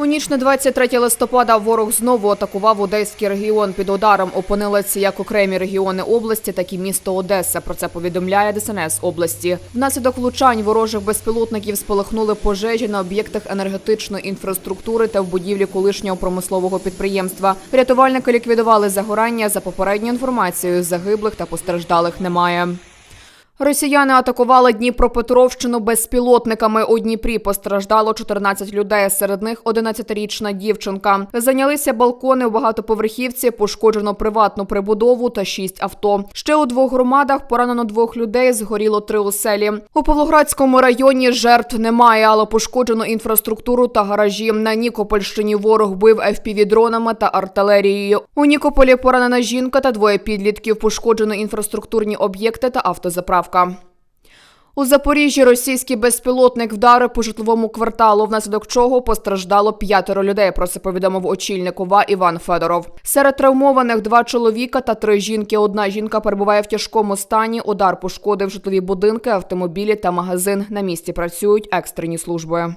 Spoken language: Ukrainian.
У ніч на 23 листопада ворог знову атакував Одеський регіон. Під ударом опинилися як окремі регіони області, так і місто Одеса. Про це повідомляє ДСНС області. Внаслідок влучань ворожих безпілотників спалахнули пожежі на об'єктах енергетичної інфраструктури та в будівлі колишнього промислового підприємства. Рятувальники ліквідували загорання. За попередньою інформацією, загиблих та постраждалих немає. Росіяни атакували Дніпропетровщину безпілотниками. У Дніпрі постраждало 14 людей. Серед них 11-річна дівчинка. Зайнялися балкони у багатоповерхівці, пошкоджено приватну прибудову та 6 авто. Ще у двох громадах поранено двох людей. Згоріло три оселі. У Павлоградському районі жертв немає, але пошкоджено інфраструктуру та гаражі. На Нікопольщині ворог бив FPV-дронами та артилерією. У Нікополі поранена жінка та двоє підлітків. Пошкоджено інфраструктурні об'єкти та автозаправка. У Запоріжжі російський безпілотник вдарив по житловому кварталу, внаслідок чого постраждало п'ятеро людей. Про це повідомив очільник ОВА Іван Федоров. Серед травмованих два чоловіка та три жінки. Одна жінка перебуває в тяжкому стані. Удар пошкодив житлові будинки, автомобілі та магазин. На місці працюють екстрені служби.